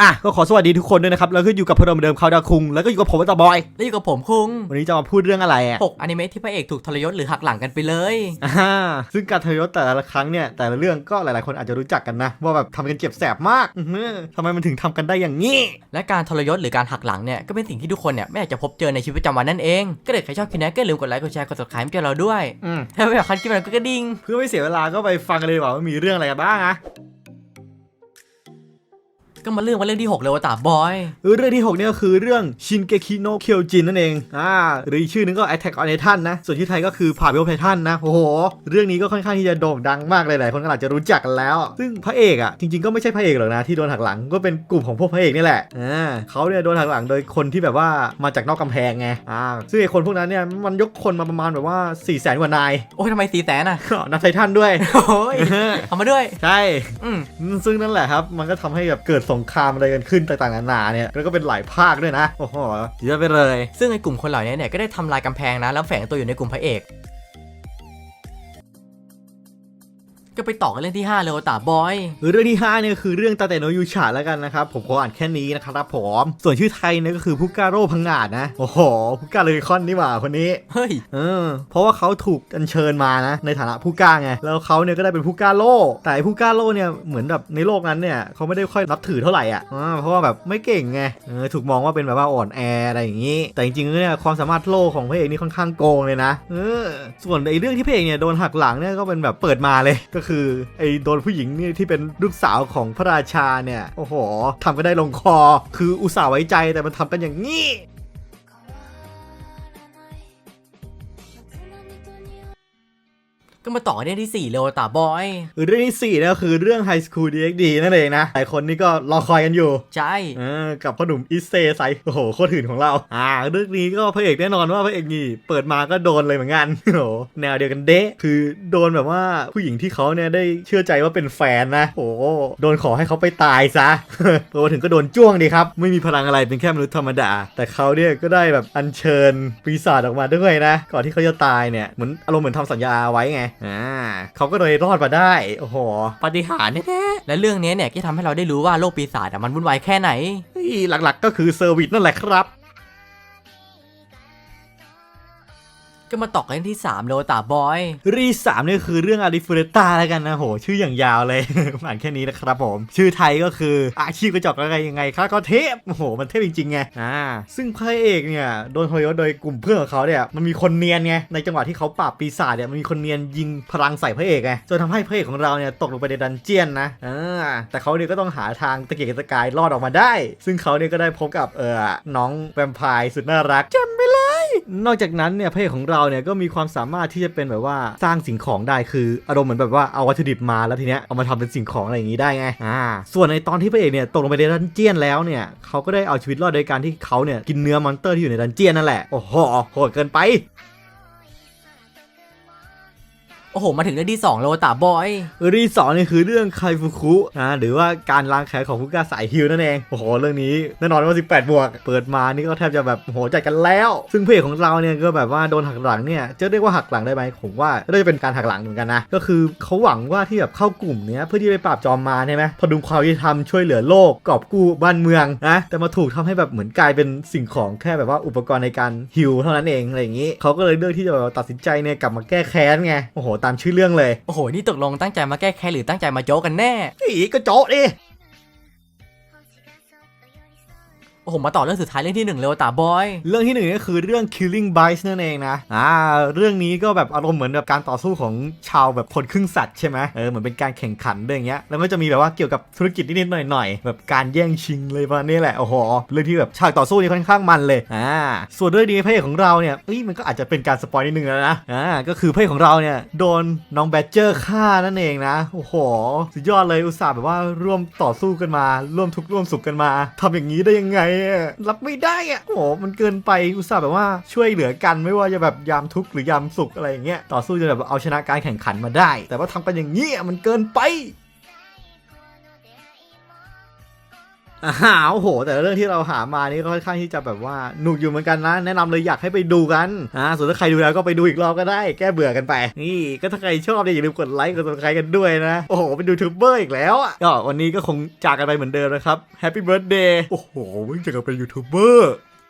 อะก็ขอสวัสดีทุกคนด้วยนะครับ แล้วก็อยู่กับพวกเราเหมือนเดิมเขาดาวคุง แล้วก็อยู่กับผมตาบอย แล้วอยู่กับผมคุง วันนี้จะมาพูดเรื่องอะไรอะ6อนิเมะที่พระเอกถูกทรยศหรือหักหลังกันไปเลยอ่าซึ่งการทรยศแต่ละครั้งเนี่ยแต่ละเรื่องก็หลายๆคนอาจจะรู้จักกันนะ ว่าแบบทำกันเจ็บแสบมากอื้อหือทำไมมันถึงทำกันได้อย่างนี้ และการทรยศหรือการหักหลังเนี่ยก็เป็นสิ่งที่ทุกคนเนี่ยไม่อยากจะพบเจอในชีวิตประจำวันนั่นเอง ก็เด็กใครชอบคลิปนี้ก็อย่าลืมกดไลค์กดแชร์กด subscribe ให้กับเราด้วยอืมถ้าไม่อยากคัดคลิปอะไรก็กระดิ่งเพื่อไม่เสียเวลาก็ไปฟังกันเลยดีกว่าว่ามีเรื่องอะไรกันบ้างอะ ก็มาเรื่องว่าเรื่องที่ 6 เลยว่าตาบอย เรื่องที่ 6 เนี่ยก็คือเรื่องชินเกคิโนเคียวจินนั่นเองอ่าหรืออีกชื่อนึงก็ Attack on Titan นะ ส่วนชื่อไทยก็คือผ่าเบลไททันนะ โอ้โห เรื่องนี้ก็ค่อนข้างที่จะโด่งดังมากเลยหลายคนก็อาจจะรู้จักกันแล้ว ซึ่งพระเอกอะจริงๆก็ไม่ใช่พระเอกหรอกนะที่โดนหักหลังก็เป็นกลุ่มของพวกพระเอกนี่แหละอ่าเขาเนี่ยโดนหักหลังโดยคนที่แบบว่ามาจากนอกกำแพงไงอ่าซึ่งไอ้คนพวกนั้นเนี่ยมันยกคนมาประมาณแบบว่า4ี่แสนกว่านายโอ้ยทำไมสีแสนอะนับไททันด้วยโอ้ยเอามาด้วยใช่อืมซึ่งนั่นแหละครับมันก็ทำให้แบบเกิดสงงครามอะไรกันขึ้นต่างๆนานาเนี่ยแล้วก็เป็นหลายภาคด้วยนะโอ้โหเยอะไปเลย ซึ่งไอ้กลุ่มคนเหล่านี้เนี่ยก็ได้ทำลายกำแพงนะแล้วแฝงตัวอยู่ในกลุ่มพระเอก ก็ไปต่อกันเรื่องที่ 5 เลยว่าตาบอย เรื่องที่5เนี่ยคือเรื่องตาแต่โนยูชาแล้วกันนะครับ ผมขออ่านแค่นี้นะครับผมส่วนชื่อไทยเนี่ยก็คือพุก้าโร่พังงาดนะ โอ้โหพุก้าเลยคอนนี่หว่าคนนี้ เฮ้ย เออ เพราะว่าเขาถูกอัญเชิญมานะ ในฐานะผู้กล้าไง แล้วเขาเนี่ยก็ได้เป็นผู้กล้าโล่แต่ไอ้ผู้กล้าโล่เนี่ยเหมือนแบบในโลกนั้นเนี่ยเขาไม่ได้ค่อยนับถือเท่าไหร่อะอ่าเพราะว่าแบบไม่เก่งไงเออถูกมองว่าเป็นแบบว่าอ่อนแออะไรอย่างนี้ แต่จริงๆแล้วเนี่ยความสามารถโล่ของพระเอกนี่ค่อนข้างโกงเลยนะเออส่วนไอ้เรื่องที่พระเอกเนี่ยโดนหักหลังเนี่ยก็เป็นแบบเปิดมาเลยก็คือไอ้โดนผู้หญิงนี่ที่เป็นลูกสาวของพระราชาเนี่ย โอ้โหทำก็ได้ลงคอ คืออุตส่าห์ไว้ใจแต่มันทำกันอย่างนี้ ก็มาต่อกันเรื่องที่ 4 เลยว่าตาบอย เรื่องที่4เนี่ยก็คือเรื่อง High School DxD นั่นเองนะ หลายคนนี่ก็รอคอยกันอยู่ ใช่เออกับพ่อหนุ่มอิเซไซโอ้โหโคตรหื่นของเรา อ่า เรื่องนี้ก็พระเอกแน่นอนว่าพระเอกนี่เปิดมาก็โดนเลยเหมือนกันโอ้โหแนวเดียวกันเดะคือโดนแบบว่าผู้หญิงที่เขาเนี่ยได้เชื่อใจว่าเป็นแฟนนะโอ้โหโดนขอให้เขาไปตายซะพอมาถึงก็โดนจ้วงดีครับ ไม่มีพลังอะไรเป็นแค่มนุษย์ธรรมดา แต่เขาเนี่ยก็ได้แบบอัญเชิญปีศาจออกมาด้วยนะ ก่อนที่เขาจะตายเนี่ยเหมือนอารมณ์เหมือนทำสัญญาไว้ไงอ่าเขาก็เลยรอดมาได้ โอ้โห ปาฏิหาริย์แน่และเรื่องนี้เนี่ยก็ทำให้เราได้รู้ว่าโลกปีศาจอะมันวุ่นวายแค่ไหนๆเฮ้ยหลักๆก็คือเซอร์วิสนั่นแหละครับ ก็มาต่อกันที่3เลตาบอย รีสามนี่คือเรื่องอาริฟูเรต้าแล้วกันนะโห ชื่ออย่างยาวเลย อ่านแค่นี้นะครับผม ชื่อไทยก็คืออาชีพกระจอกอะไรยังไงคะก็เทพโอ้โห มันเทพจริงๆไงอ่าซึ่งพระเอกเนี่ยโดนทรยโดยกลุ่มเพื่อนของเขาเนี่ยมันมีคนเนียนไงในจังหวะที่เขาปราบปีศาจเนี่ยมันมีคนเนียนยิงพลังใส่พระเอกไงจนทำให้พระเอกของเราเนี่ยตกลงไปในดันเจียนนะอ่าแต่เขาเนี่ยก็ต้องหาทางตะเกียกตะกายรอดออกมาได้ ซึ่งเขาเนี่ยก็ได้พบกับเออน้องแวมไพร์สุดน่ารักจำไปเลย นอกจากนั้นเนี่ยพระเอกของเราเนี่ยก็มีความสามารถที่จะเป็นแบบว่าสร้างสิ่งของได้คืออารมณ์เหมือนแบบว่าเอาวัตถุดิบมาแล้วทีเนี้ยเอามาทำเป็นสิ่งของอะไรอย่างนี้ได้ไงอ่าส่วนในตอนที่พระเอกเนี่ยตกลงไปในดันเจียนแล้วเนี่ยเขาก็ได้เอาชีวิตรอดโดยการที่เขาเนี่ยกินเนื้อมอนสเตอร์ที่อยู่ในดันเจียนนั่นแหละโอ้โหโหดเกินไป โอ้โห มาถึงเรื่องที่2เลยว่าตาบอยเรื่องที่สองนี่คือเรื่องไคฟุคุนะหรือว่าการล้างแค้นของผู้กล้าสายฮิวนั่นเอง โอ้โห เรื่องนี้แน่นอนว่า 18 บวก เปิดมานี่ก็แทบจะแบบโหจัดกันแล้ว ซึ่งเพจของเราเนี่ยก็แบบว่าโดนหักหลังเนี่ยจะเรียกว่าหักหลังได้ไหมผมว่าน่าจะเป็นการหักหลังเหมือนกันนะ ก็คือเขาหวังว่าที่แบบเข้ากลุ่มเนี้ยเพื่อที่ไปปราบจอมมารใช่ไหมพดุงความยุติธรรมช่วยเหลือโลกกอบกู้บ้านเมืองนะแต่มาถูกทำให้แบบเหมือนกลายเป็นสิ่งของแค่แบบว่าอุปกรณ์ในการฮิวเท่านั้นเองอะไรอย่างนี้เขาก็เลยเลือกที่จะตัดสินใจเนี่ยกลับมาแก้แค้นไงโอ้โหตามชื่อเรื่องเลย โอ้โห นี่ตกลงตั้งใจมาแก้แค้นหรือตั้งใจมาโจ๊กกันแน่ อีก็โจ๊ะดิ โอ้โหมาต่อเรื่องสุดท้ายเรื่องที่1เลยว่าตาบอย เรื่องที่หนึ่งก็คือเรื่อง Killing Bites นั่นเองนะ อ่า เรื่องนี้ก็แบบอารมณ์เหมือนแบบการต่อสู้ของชาวแบบคนครึ่งสัตว์ใช่ไหมเออ เหมือนเป็นการแข่งขันด้วยอย่างเงี้ย แล้วมันจะมีแบบว่าเกี่ยวกับธุรกิจนิดๆหน่อยๆ แบบการแย่งชิงเลยประมาณนี้แหละ โอ้โห เรื่องที่แบบฉากต่อสู้นี่ค่อนข้างมันเลย อ่า ส่วนเรื่องดีพระเอกของเราเนี่ยเอ้ย มันก็อาจจะเป็นการสปอยนิดนึงแล้วนะ อ่า ก็คือพระเอกของเราเนี่ยโดนน้องแบดเจอร์ฆ่านั่นเองนะ โอ้โห สุดยอดเลย อุตส่าห์แบบว่าร่วมต่อสู้กันมา ร่วมทุกข์ร่วมสุขกันมาทำอย่างนี้ได้ยังไงอะรับไม่ได้อะโอ้โหมันเกินไปอุตส่าห์แบบว่าช่วยเหลือกันไม่ว่าจะแบบยามทุกข์หรือยามสุขอะไรอย่างเงี้ยต่อสู้จนแบบเอาชนะการแข่งขันมาได้ แต่ว่าทำกันอย่างนี้อะมันเกินไป อ้าวโอ้โห แต่เรื่องที่เราหามานี่ก็ค่อนข้างที่จะแบบว่าหนุกอยู่เหมือนกันนะ แนะนำเลยอยากให้ไปดูกันอ่าส่วนถ้าใครดูแล้วก็ไปดูอีกรอบก็ได้แก้เบื่อกันไป นี่ก็ถ้าใครชอบเนี่ยอย่าลืมกดไลค์กดซับสไครต์กันด้วยนะ โอ้โหเป็นยูทูบเบอร์อีกแล้วอะก็วันนี้ก็คงจากกันไปเหมือนเดิมนะครับแฮปปี้เบิร์ดเดย์โอ้โหเพิ่งจะกับเป็นยูทูบเบอร์